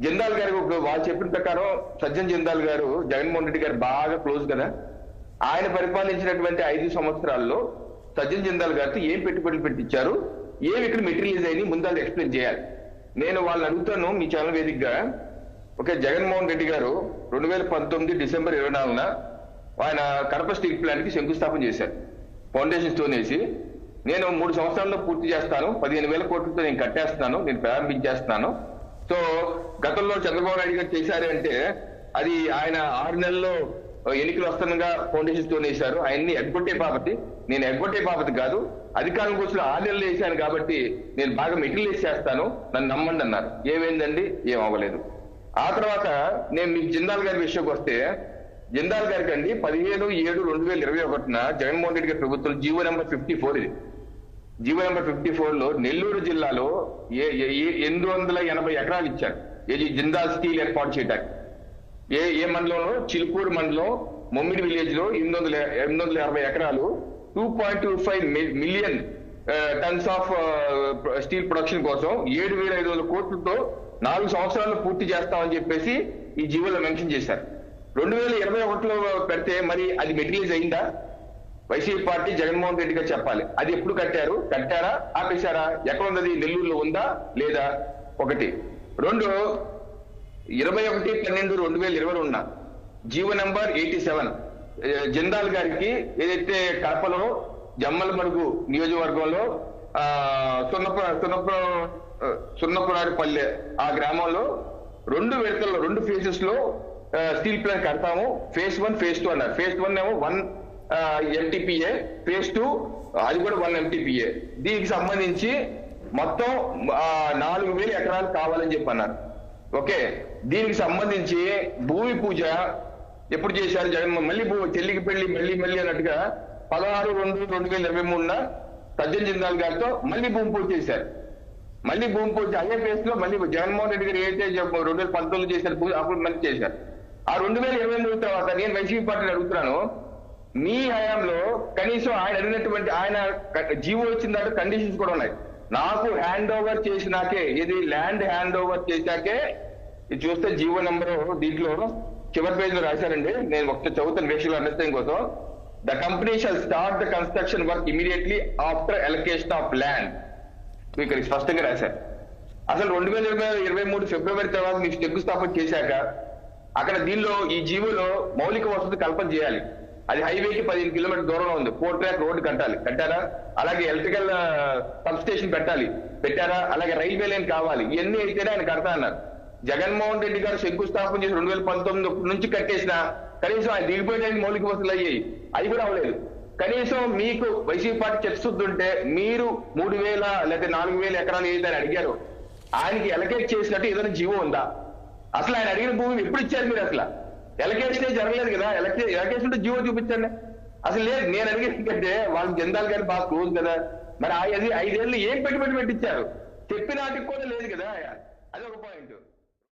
జిందాల్ గారు ఒక వాళ్ళు చెప్పిన ప్రకారం సజ్జన్ జిందాల్ గారు జగన్మోహన్ రెడ్డి గారు బాగా క్లోజ్ కదా. ఆయన పరిపాలించినటువంటి ఐదు సంవత్సరాల్లో సజ్జన్ జిందాల్ గారితో ఏం పెట్టుబడులు పెట్టించారు ఏమి ఇక్కడ మెటీరియల్స్ అయినాయి ముందు ఎక్స్ప్లెయిన్ చేయాలి. నేను వాళ్ళని అడుగుతాను మీ ఛానల్ వేదికగా. ఓకే జగన్మోహన్ రెడ్డి గారు రెండు వేల పంతొమ్మిది డిసెంబర్ ఇరవై నాలుగున ఆయన కడప స్టీల్ ప్లాంట్కి శంకుస్థాపన చేశారు. ఫౌండేషన్ స్టోన్ వేసి. నేను మూడు సంవత్సరాల్లో పూర్తి చేస్తాను. పదిహేను వేల కోట్లతో నేను కట్టేస్తున్నాను. నేను ప్రారంభించేస్తున్నాను. సో గతంలో చంద్రబాబు నాయుడు గారు చేశారు అంటే అది ఆయన ఆరు నెలల్లో ఎన్నికలు వస్తానగా ఫౌండేషన్ స్టోన్ వేశారు. ఆయన్ని ఎగ్గొట్టే బాపతి. నేను ఎగ్గొట్టే బాపతి కాదు. అధికారం కోసం ఆరు నెలలు వేశాను కాబట్టి నేను బాగా మెటీరియల్ చేస్తాను. నన్ను నమ్మండి అన్నారు. ఏమైందండి? ఏం అవ్వలేదు. ఆ తర్వాత నేను మీకు జిందాల్ గారి విషయంకి వస్తే జిందాల్ గారికి అండి పదిహేను ఏడు రెండు వేల ఇరవై ఒకటిన జగన్మోహన్ రెడ్డి గారి ప్రభుత్వం జీవో నెంబర్ ఫిఫ్టీ ఫోర్ ఇది. జీవో నెంబర్ ఫిఫ్టీ ఫోర్లో నెల్లూరు జిల్లాలో ఏ- ఏ- ఎనిమిది వందల ఎనభై ఎకరాలు ఇచ్చారు. ఏది జిందాల్ స్టీల్ ఏర్పాటు చేయడానికి ఏ ఏ మండలంలో? చిలుకూరు మండలం మొమ్మిడి విలేజ్లో ఎనిమిది వందల ఎనిమిది వందల అరవై ఎకరాలు. Two point two five million tons of steel production కోసం ఏడు వేల ఐదు వందల కోట్లతో నాలుగు సంవత్సరాలు పూర్తి చేస్తామని చెప్పేసి ఈ జీవోలో మెన్షన్ చేశారు. రెండు వేల ఇరవై ఒకటిలో పెడితే మరి అది మెటీరియల్స్ అయిందా? వైసీపీ పార్టీ జగన్మోహన్ రెడ్డిగా చెప్పాలి. అది ఎప్పుడు కట్టారు? కట్టారా? ఆపేశారా? ఎక్కడ ఉన్నది నెల్లూరులో ఉందా? లేదా? ఒకటి. రెండు ఇరవై ఒకటి పన్నెండు రెండు వేల ఇరవై రెండున GO number eighty seven Jindal గారికి ఏదైతే కడపలో జమ్మల మరుగు నియోజకవర్గంలో ఆ, సున్నప సున్నప ఆ, ఆ గ్రామంలో రెండు విడతల్లో రెండు ఫేజెస్లో స్టీల్ ప్లాంట్ కడతాము. ఫేజ్ వన్ ఫేజ్ టూ అన్నారు. ఫేజ్ వన్ ఏమో వన్ ఎంటీపీఏ ఫేజ్ టూ అది కూడా వన్ ఎంటీపీఏ దీనికి సంబంధించి మొత్తం నాలుగు వేల ఎకరాలు కావాలని చెప్పి అన్నారు ఓకే? దీనికి సంబంధించి భూమి పూజ ఎప్పుడు చేశారు జగన్? మళ్ళీ చెల్లికి పెళ్ళి మళ్ళీ మళ్ళీ అన్నట్టుగా పదహారు రెండు రెండు వేల ఇరవై మూడున సజ్జన్ జిందాల్ గారితో మళ్ళీ భూమి పూజ చేశారు. మళ్ళీ భూమి పూజ అదే ఫేస్లో మళ్ళీ జగన్మోహన్ రెడ్డి గారు ఏదైతే రెండు వేల పంతొమ్మిది చేశారు పూజ అప్పుడు మళ్ళీ చేశారు. ఆ రెండు వేల ఇరవై మూడు తర్వాత నేను వైసీపీ పార్టీని అడుగుతున్నాను. మీ హయాంలో కనీసం ఆయన అడిగినటువంటి ఆయన జీవో వచ్చిన దాంట్లో కండిషన్స్ కూడా ఉన్నాయి. నాకు హ్యాండ్ ఓవర్ చేసినాకే ఇది ల్యాండ్ హ్యాండ్ ఓవర్ చేశాకే ఇది చూస్తే జీవో నెంబర్ దీంట్లో చివరి పేజ్లో రాశారండి. నేను ఒకటి చదువుతాను వేషలు అండర్స్టాండింగ్ కోసం. The company shall start the construction work immediately after allocation of land ఇక్కడ స్పష్టంగా రాశారు. అసలు రెండు వేల ఇరవై ఇరవై మూడు ఫిబ్రవరి తర్వాత మీకు శంకుస్థాపన చేశాక అక్కడ దీనిలో ఈ జీవోలో మౌలిక వసతి కల్పన చేయాలి. అది హైవేకి పదిహేను కిలోమీటర్ దూరంలో ఉంది. ఫోర్ ట్రాక్ రోడ్డు కట్టాలి. కట్టారా? అలాగే ఎలక్ట్రికల్ సబ్ స్టేషన్ పెట్టాలి పెట్టారా? అలాగే రైల్వే లైన్ కావాలి. ఇవన్నీ అయితేనే ఆయన కడతా అన్నారు. జగన్మోహన్ రెడ్డి గారు శంకుస్థాపన చేసి రెండు వేల పంతొమ్మిది నుంచి కట్టేసిన కనీసం ఆయన దిగిపోయడానికి మౌలిక వసతులు అయ్యాయి. అది కూడా అవ్వలేదు. కనీసం మీకు వైసీపీ పార్టీ చర్చిస్తుంటే మీరు మూడు వేల లేదా నాలుగు వేల ఎకరాలు ఏదని అడిగారు ఆయనకి ఎలకేట్ చేసినట్టు ఏదైనా జీవో ఉందా? అసలు ఆయన అడిగిన భూమి ఎప్పుడు ఇచ్చారు మీరు అసలు? ఎలకేషనే జరగలేదు కదా. ఎలకే ఎలకేషన్ ఉంటే జీవో చూపించండి. అసలు లేదు నేను అడిగేది వాళ్ళు జెండాలు కానీ బాగా క్లోజ్ కదా. మరి ఆ- అది ఐదేళ్ళు ఏం పెట్టుబడి పెట్టించారు? చెప్పినాటికి కూడా లేదు కదా. అది ఒక పాయింట్